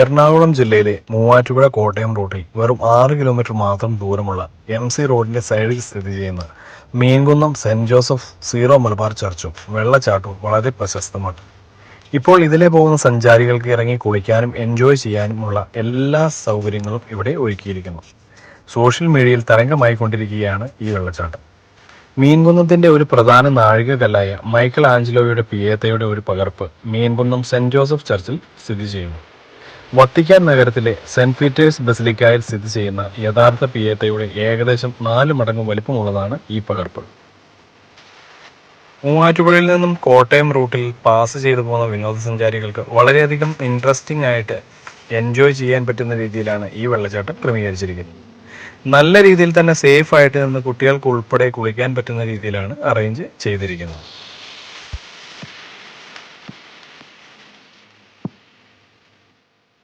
എറണാകുളം ജില്ലയിലെ മൂവാറ്റുപുഴ കോട്ടയം റൂട്ടിൽ വെറും ആറ് കിലോമീറ്റർ മാത്രം ദൂരമുള്ള എം സി റോഡിന്റെ സൈഡിൽ സ്ഥിതി ചെയ്യുന്ന Meenkunnam saint Joseph Syro Malabar ചർച്ചും വെള്ളച്ചാട്ടവും വളരെ പ്രശസ്തമാണ്. ഇപ്പോൾ ഇതിലെ പോകുന്ന സഞ്ചാരികൾക്ക് ഇറങ്ങി കുളിക്കാനും എൻജോയ് ചെയ്യാനുമുള്ള എല്ലാ സൗകര്യങ്ങളും ഇവിടെ ഒരുക്കിയിരിക്കുന്നു. സോഷ്യൽ മീഡിയയിൽ തരംഗമായി കൊണ്ടിരിക്കുകയാണ് ഈ വെള്ളച്ചാട്ടം. മീൻകുന്നത്തിന്റെ ഒരു പ്രധാന നാഴികകല്ലായ മൈക്കൽ ആഞ്ചലോയുടെ പിയേത്തയുടെ ഒരു പകർപ്പ് മീൻകുന്നം സെന്റ് ജോസഫ് ചർച്ചിൽ സ്ഥിതി ചെയ്യുന്നു. വത്തിക്കാൻ നഗരത്തിലെ സെന്റ് പീറ്റേഴ്സ് ബസിലിക്കായിൽ സ്ഥിതി ചെയ്യുന്ന യഥാർത്ഥ പിയേറ്റയുടെ ഏകദേശം നാല് മടങ്ങ് വലിപ്പമുള്ളതാണ് ഈ പകർപ്പ്. മൂവാറ്റുപുഴയിൽ നിന്നും കോട്ടയം റൂട്ടിൽ പാസ് ചെയ്തു പോകുന്ന വിനോദസഞ്ചാരികൾക്ക് വളരെയധികം ഇൻട്രസ്റ്റിംഗ് ആയിട്ട് എൻജോയ് ചെയ്യാൻ പറ്റുന്ന രീതിയിലാണ് ഈ വെള്ളച്ചാട്ടം ക്രമീകരിച്ചിരിക്കുന്നത്. നല്ല രീതിയിൽ തന്നെ സേഫ് ആയിട്ട് നിന്ന് കുട്ടികൾക്ക് ഉൾപ്പെടെ കുളിക്കാൻ പറ്റുന്ന രീതിയിലാണ് അറേഞ്ച് ചെയ്തിരിക്കുന്നത്.